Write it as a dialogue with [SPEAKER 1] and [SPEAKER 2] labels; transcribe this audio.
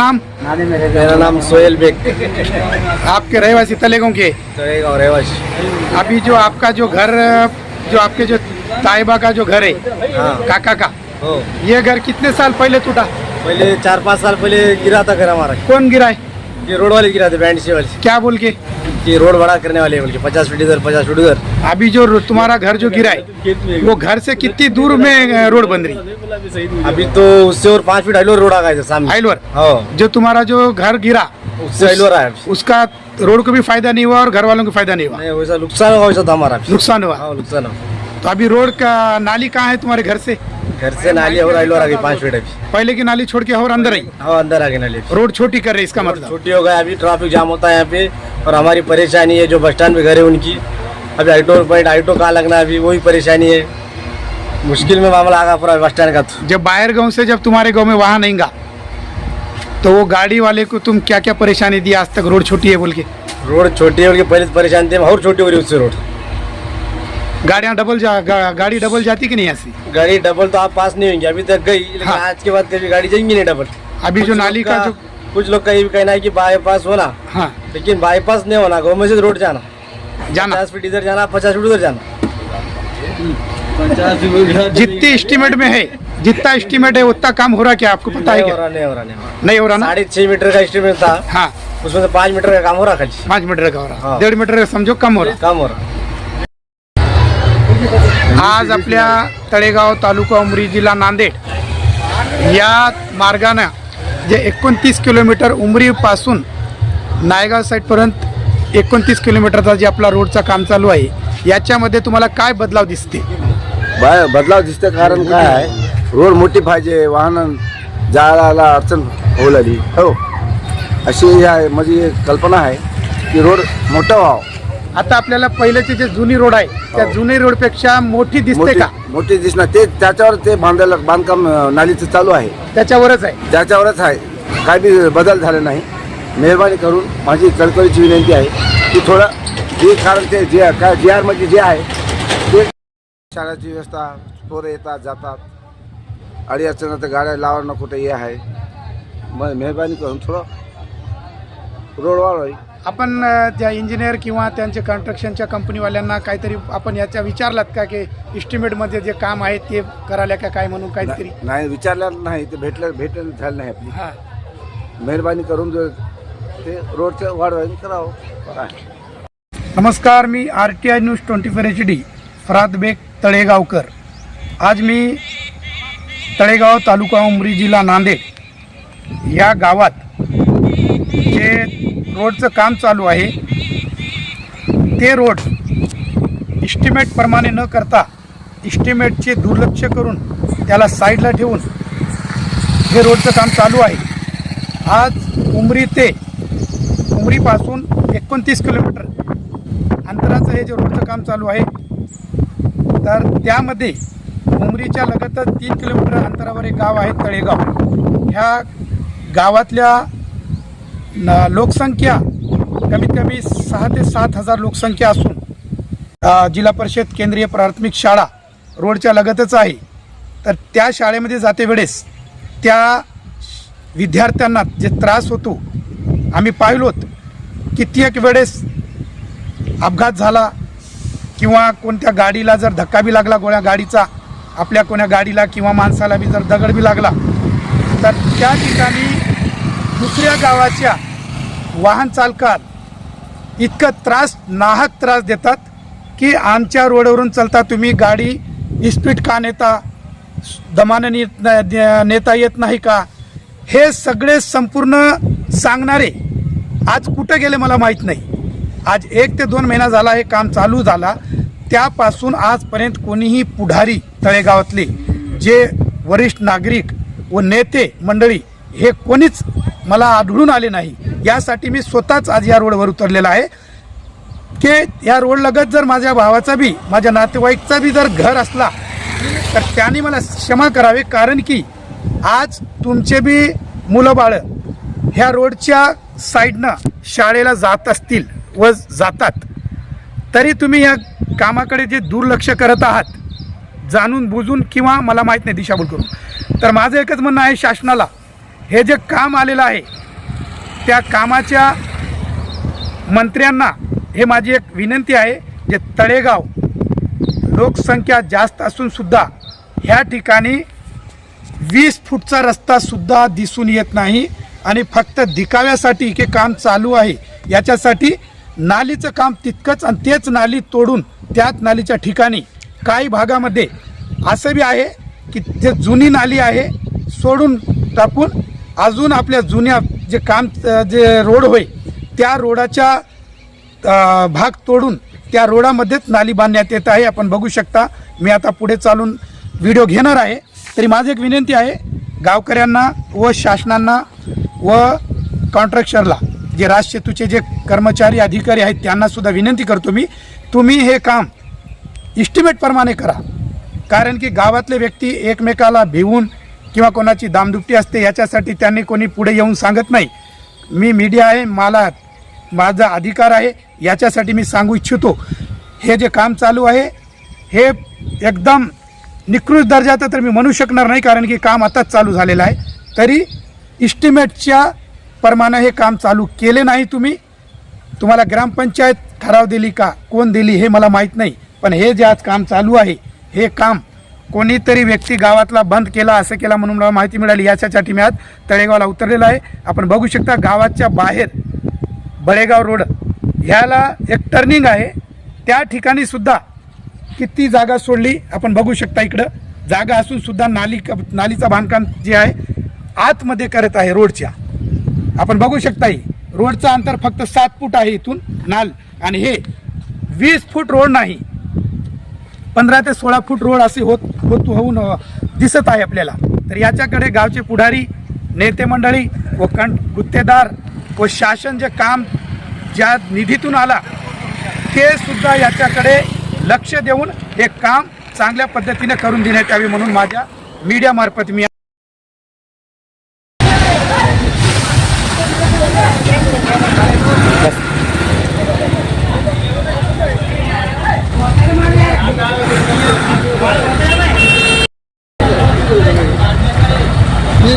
[SPEAKER 1] मेरा नाम सोहेल बेग।
[SPEAKER 2] आपके रहवासी तलेगांव के?
[SPEAKER 1] रहिवासी।
[SPEAKER 2] अभी जो आपका जो घर जो आपके जो ताइबा का जो घर है
[SPEAKER 1] हाँ।
[SPEAKER 2] काका का ये घर कितने साल पहले टूटा?
[SPEAKER 1] पहले चार पाँच साल पहले गिरा था घर हमारा।
[SPEAKER 2] कौन गिरा है
[SPEAKER 1] ये रोड वाले गिरा थे बैंड से वाले
[SPEAKER 2] क्या बोल के?
[SPEAKER 1] कि रोड बड़ा करने वाले बोल के पचास फीट इधर पचास फीट उधर।
[SPEAKER 2] अभी जो तुम्हारा घर जो गिरा है वो घर से कितनी दूर में रोड बन रही?
[SPEAKER 1] अभी तो उससे और पाँच फीट हाइलो रोड आ गया था सामने।
[SPEAKER 2] हाइलवर जो तुम्हारा जो घर गिरा
[SPEAKER 1] उससे हाइलो रहा है अभी।
[SPEAKER 2] उसका रोड को भी फ़ायदा नहीं हुआ और घर वालों को फ़ायदा नहीं हुआ?
[SPEAKER 1] वैसा नुकसान हुआ वैसा था हमारा
[SPEAKER 2] नुकसान हुआ?
[SPEAKER 1] हाँ नुकसान हुआ।
[SPEAKER 2] तो अभी रोड का नाली कहाँ है तुम्हारे घर से?
[SPEAKER 1] घर से नाली और हाइलो आ गई पाँच फीट अभी।
[SPEAKER 2] पहले की नाली छोड़ के और अंदर आई?
[SPEAKER 1] हाँ अंदर आ गई नाली।
[SPEAKER 2] रोड छोटी कर रही इसका मतलब?
[SPEAKER 1] छुट्टी हो गया अभी ट्रैफ़िक जाम होता है यहाँ पे और हमारी परेशानी है जो बस स्टैंड पे घर है उनकी। अभी आइटो पॉइंट आइटो कहाँ लगना अभी वही परेशानी है। मुश्किल में मामला आ गया पूरा बस स्टैंड का तो।
[SPEAKER 2] जब बाहर गाँव से जब तुम्हारे गाँव में वहाँ नहीं गा तो वो गाड़ी वाले को तुम क्या क्या परेशानी दी आज तक? रोड छोटी है बोल के।
[SPEAKER 1] रोड छोटी है उनकी पहले परेशानी थी और छोटी हो रही उससे रोड।
[SPEAKER 2] गाड़ियाँ डबल जा गा, गाड़ी डबल जाती कि नहीं ऐसी?
[SPEAKER 1] गाड़ी डबल तो आप पास नहीं होंगी अभी तक गई लेकिन
[SPEAKER 2] हाँ।
[SPEAKER 1] आज के बाद कभी गाड़ी जाएँगी नहीं डबल
[SPEAKER 2] अभी जो नाली का जो
[SPEAKER 1] कुछ लोग का ये भी कहना है कि बाईपास होना।
[SPEAKER 2] हाँ।
[SPEAKER 1] लेकिन बाईपास नहीं होना गाँव में से रोड जाना।
[SPEAKER 2] जाना।
[SPEAKER 1] पचास फीट इधर जाना पचास फीट उधर जाना।
[SPEAKER 2] जितनी एस्टिमेट में है जितना एस्टिमेट है उतना काम हो रहा क्या आपको पता है
[SPEAKER 1] नहीं हो
[SPEAKER 2] क्या?
[SPEAKER 1] रहा नहीं हो रहा नहीं हो रहा।
[SPEAKER 2] नहीं हो रहा ना?
[SPEAKER 1] साढ़े छह मीटर का एस्टिमेट था।
[SPEAKER 2] हाँ।
[SPEAKER 1] उसमें से पाँच मीटर का काम हो रहा खाली।
[SPEAKER 2] पाँच मीटर का हो रहा।
[SPEAKER 1] हाँ.
[SPEAKER 2] डेढ़ मीटर का समझो कम हो रहा।
[SPEAKER 1] काम हो रहा।
[SPEAKER 2] आज आपल्या तळेगाव तालुका उमरी जिल्हा नांदेड या मार्गानं जे एकोणतीस किलोमीटर उमरीपासून नायगाव साईडपर्यंत एकोणतीस किलोमीटरचा जे आपला रोडचा काम चालू आहे याच्यामध्ये तुम्हाला काय बदलाव दिसते?
[SPEAKER 3] ब बदलाव दिसते कारण काय आहे? रोड मोठी पाहिजे वाहन जायला अडचण होऊ लागली. हो. अशी म्हणजे माझी एक कल्पना आहे की रोड मोठं व्हावं.
[SPEAKER 2] आता आपल्याला पहिल्याचे जे जुनी रोड आहे त्या
[SPEAKER 3] हो.
[SPEAKER 2] जुनी रोडपेक्षा मोठी दिसते
[SPEAKER 3] मोठी
[SPEAKER 2] का?
[SPEAKER 3] मोठी दिसणार. ते त्याच्यावर ते बांधायला बांधकाम अं, नालीचं चालू आहे.
[SPEAKER 2] त्याच्यावरच आहे.
[SPEAKER 3] त्याच्यावरच आहे. काय बी बदल झाले नाही. मेहरबानी करून माझी कळकळीची विनंती आहे की थोडं जे कारण ते जे काय जे आरमध्ये जे आहे ते शाळेची व्यवस्था पोरं येतात जातात. अडी अडचण तर गाड्या लावणं कुठे हे आहे. मग मेहरबानी करून थोडं रोड वाढवावी
[SPEAKER 2] आपण त्या इंजिनियर किंवा त्यांच्या कन्स्ट्रक्शनच्या कंपनीवाल्यांना काहीतरी आपण याच्या विचारलात का की इस्टिमेटमध्ये जे काम आहे ते करायला का काय म्हणून काहीतरी?
[SPEAKER 3] नाही विचारलं नाही ते भेटलं भेटलं झालं नाही आपली.
[SPEAKER 2] हां.
[SPEAKER 3] मेहरबानी करून जर ते रोडचं वाढवावी करावं
[SPEAKER 2] नमस्कार मी R T I news twenty four H D Farad Beg Talegaonkar. आज मी तळेगाव तालुका उमरी जिल्हा नांदेड या गावात रोडचं काम चालू आहे. ते रोड इस्टिमेटप्रमाणे न करता इस्टिमेटचे दुर्लक्ष करून त्याला साईडला ठेवून हे रोडचं काम चालू आहे. आज उमरी ते उमरीपासून एकोणतीस किलोमीटर अंतराचं हे जे रोडचं काम चालू आहे तर त्यामध्ये उमरीच्या लगतच तीन किलोमीटर अंतरावर एक गाव आहे तळेगाव. ह्या गावातल्या न लोकसंख्या कमीत कमी सहा ते सात हजार लोकसंख्या असून जिल्हा परिषद केंद्रीय प्राथमिक शाळा रोडच्या लगतच आहे. तर त्या शाळेमध्ये जाते वेळेस त्या विद्यार्थ्यांना जे त्रास होतो आम्ही पाहिलोत कित्येक वेळेस अपघात झाला किंवा कोणत्या गाडीला जर धक्का बी लागला गोळ्या गाडीचा आपल्या कोण्या गाडीला किंवा माणसाला बी जर दगड बी लागला तर त्या ठिकाणी दुसऱ्या गावाच्या वाहन चालकात इतकं त्रास नाहक त्रास देतात की आमच्या रोडवरून चालता तुम्ही गाडी इस्पीड का नेता दमानं नेता येत नाही का? हे सगळे संपूर्ण सांगणारे आज कुठं गेले मला माहीत नाही. आज एक ते दोन महिना झाला हे काम चालू झाला. त्यापासून आजपर्यंत कोणीही पुढारी तळेगावातले जे वरिष्ठ नागरिक व नेते मंडळी हे कोणीच मला आढळून आले नाही. यासाठी मी स्वतःच आज या रोडवर उतरलेला आहे. की या रोडलगत जर माझ्या भावाचा बी माझ्या नातेवाईकचा बी जर घर असला तर त्यांनी मला क्षमा करावे. कारण की आज तुमचे बी मुलं बाळं ह्या रोडच्या साईडनं शाळेला जात असतील व जातात. तरी तुम्ही या कामाकडे जे दुर्लक्ष करत आहात जाणून बुजून किंवा मला माहीत नाही दिशाभूल करून. तर माझं एकच म्हणणं आहे शासनाला हे जे काम आलेलं आहे त्या कामाच्या मंत्र्यांना हे माझी एक विनंती आहे जे तळेगाव लोकसंख्या जास्त असूनसुद्धा ह्या ठिकाणी वीस फूटचा रस्तासुद्धा दिसून येत नाही आणि फक्त दिखाव्यासाठी हे काम चालू आहे. याच्यासाठी नालीचं काम तितकंच आणि तेच नाली तोडून त्याच नालीच्या ठिकाणी काही भागामध्ये असं बी आहे की जे जुनी नाली आहे सोडून टाकून अजून आपल्या जुन्या जे काम जे रोड होय त्या रोडाच्या भाग तोडून त्या रोडामध्येच नाली बांधण्यात येत आहे. आपण बघू शकता मी आता पुढे चालून व्हिडिओ घेणार आहे. तरी माझी एक विनंती आहे गावकऱ्यांना व शासनांना व कॉन्ट्रॅक्टरला जे राजसेतूचे जे कर्मचारी अधिकारी आहेत त्यांनासुद्धा विनंती करतो मी तुम्ही हे काम इस्टिमेटप्रमाणे करा. कारण की गावातले व्यक्ती एकमेकाला भिवून किंवा कोणाची दामदुपटी असते याच्यासाठी त्यांनी कोणी पुढे येऊन सांगत नाही. मी मीडिया आहे मला माझा अधिकार आहे याच्यासाठी मी सांगू इच्छितो. हे जे काम चालू आहे हे एकदम निकृष्ट दर्जाचं तर मी म्हणू शकणार नाही कारण की काम आताच चालू झालेलं आहे. तरी इस्टिमेटच्या प्रमाणे हे काम चालू केले नाही तुम्ही. तुम्हाला ग्रामपंचायत ठराव दिली का कोण दिली हे मला माहीत नाही. पण हे जे आज काम चालू आहे हे काम कोणीतरी व्यक्ती गावातला बंद केला असं केला म्हणून मला माहिती मिळाली. याच्यासाठी मी तळेगावला उतरलेलं आहे. आपण बघू शकता गावाच्या बाहेर बळेगाव रोड ह्याला एक टर्निंग आहे. त्या ठिकाणी सुद्धा किती जागा सोडली आपण बघू शकता इकडं. जागा असून सुद्धा नाली नालीचा बांधकाम जे आहे आतमध्ये करत आहे रोडच्या. आपण बघू शकता ही रोडचं अंतर फक्त सात फूट आहे इथून नाल. आणि हे वीस फूट रोड नाही. पंधरा ते सोळा फूट रोड असे होत होत होऊन दिसत आहे आपल्याला. तर याच्याकडे गावचे पुढारी नेते मंडळी व कण गुत्तेदार व शासन जे काम ज्या निधीतून आला ते सुद्धा याच्याकडे लक्ष देऊन हे काम चांगल्या पद्धतीने करून देण्यात यावे म्हणून माझ्या मीडियामार्फत मी